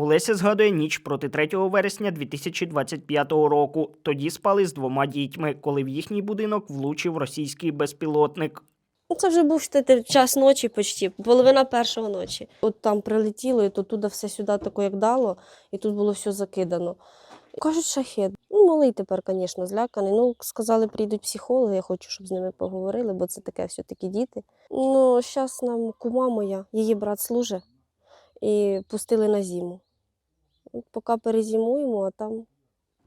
Олеся згадує ніч проти 3 вересня 2025 року. Тоді спали з двома дітьми, коли в їхній будинок влучив російський безпілотник. Ну, це вже був ще час ночі почти, половина першого ночі. От там прилетіло, і то туди все сюди тако як дало, і тут було все закидано. Кажуть, шахет. Ну, малий тепер, звісно, зляканий. Ну, сказали, прийдуть психологи, я хочу, щоб з ними поговорили, бо це таке все-таки діти. Ну, зараз нам кума моя, її брат служить, і пустили на зиму. От поки перезимуємо, а там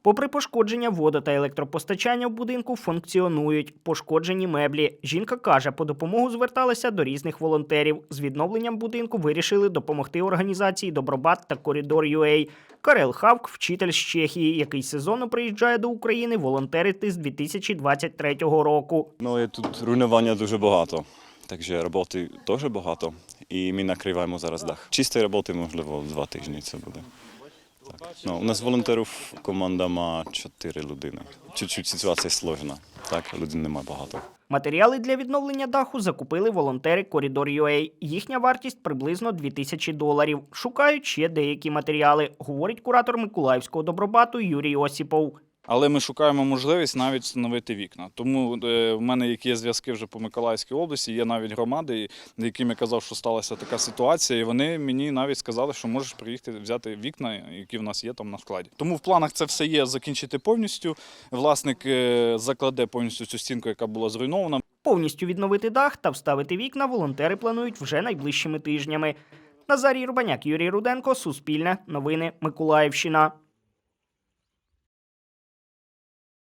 Попри пошкодження, вода та електропостачання в будинку функціонують. Пошкоджені меблі. Жінка каже, по допомогу зверталася до різних волонтерів. З відновленням будинку вирішили допомогти організації Добробат та Коридор UA. Карел Хавк, вчитель з Чехії, який сезонно приїжджає до України волонтерити з 2023 року. Ну і тут руйнування дуже багато. Takže роботи теж багато. І ми накриваємо зараз дах. Чистої роботи, можливо, два тижні це буде. Ну, у нас волонтерів команда має чотири людини. Чуть-чуть ситуація сложна. Так, людей немає багато. Матеріали для відновлення даху закупили волонтери Коридор UA. Їхня вартість приблизно 2000 доларів. Шукають ще деякі матеріали, говорить куратор Миколаївського добробату Юрій Осіпов. Але ми шукаємо можливість навіть встановити вікна. Тому е, в мене які є зв'язки вже по Миколаївській області, є навіть громади, яким я казав, що сталася така ситуація, і вони мені навіть сказали, що можеш приїхати взяти вікна, які в нас є там на складі. Тому в планах це все є закінчити повністю. Власник е, закладе повністю цю стінку, яка була зруйнована. Повністю відновити дах та вставити вікна волонтери планують вже найближчими тижнями. Назарій Рубаняк, Юрій Руденко, Суспільне, Новини, Миколаївщина.